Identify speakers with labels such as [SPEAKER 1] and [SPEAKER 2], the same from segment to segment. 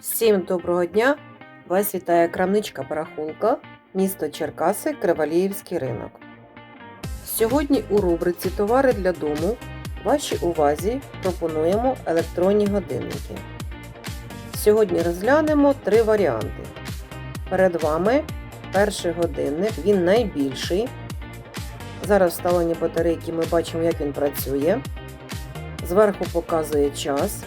[SPEAKER 1] Всім доброго дня! Вас вітає крамничка Барахолка, місто Черкаси, Криваліївський ринок. Сьогодні у рубриці Товари для дому вашій увазі пропонуємо електронні годинники. Сьогодні розглянемо три варіанти. Перед вами перший годинник, він найбільший. Зараз вставлені батарейки ми бачимо, як він працює. Зверху показує час.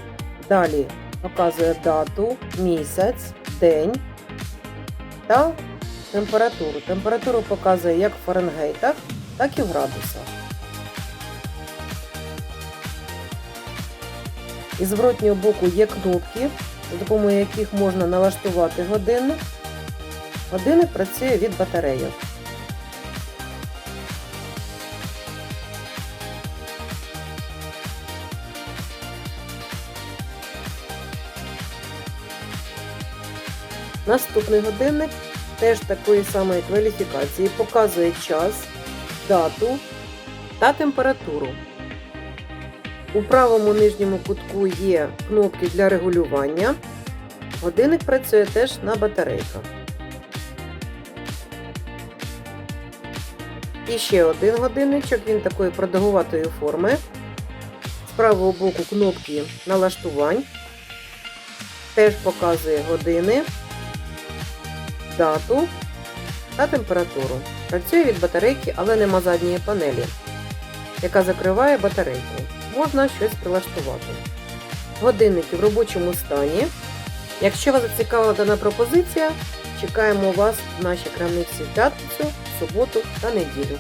[SPEAKER 1] Далі показує дату, місяць, день та температуру. Температуру показує як в Фаренгейтах, так і в градусах. Із зворотнього боку є кнопки, за допомогою яких можна налаштувати годинник. Годинник працює від батарейок. Наступний годинник теж такої самої кваліфікації показує час, дату та температуру. У правому нижньому кутку є кнопки для регулювання. Годинник працює теж на батарейках. І ще один годинничок, він такої продовгуватої форми. З правого боку кнопки налаштувань. Теж показує години дату та температуру. Працює від батарейки, але нема задньої панелі, яка закриває батарейку. Можна щось прилаштувати. Годинники в робочому стані. Якщо вас зацікавила дана пропозиція, чекаємо вас в нашій крамниці в п'ятницю, суботу та неділю.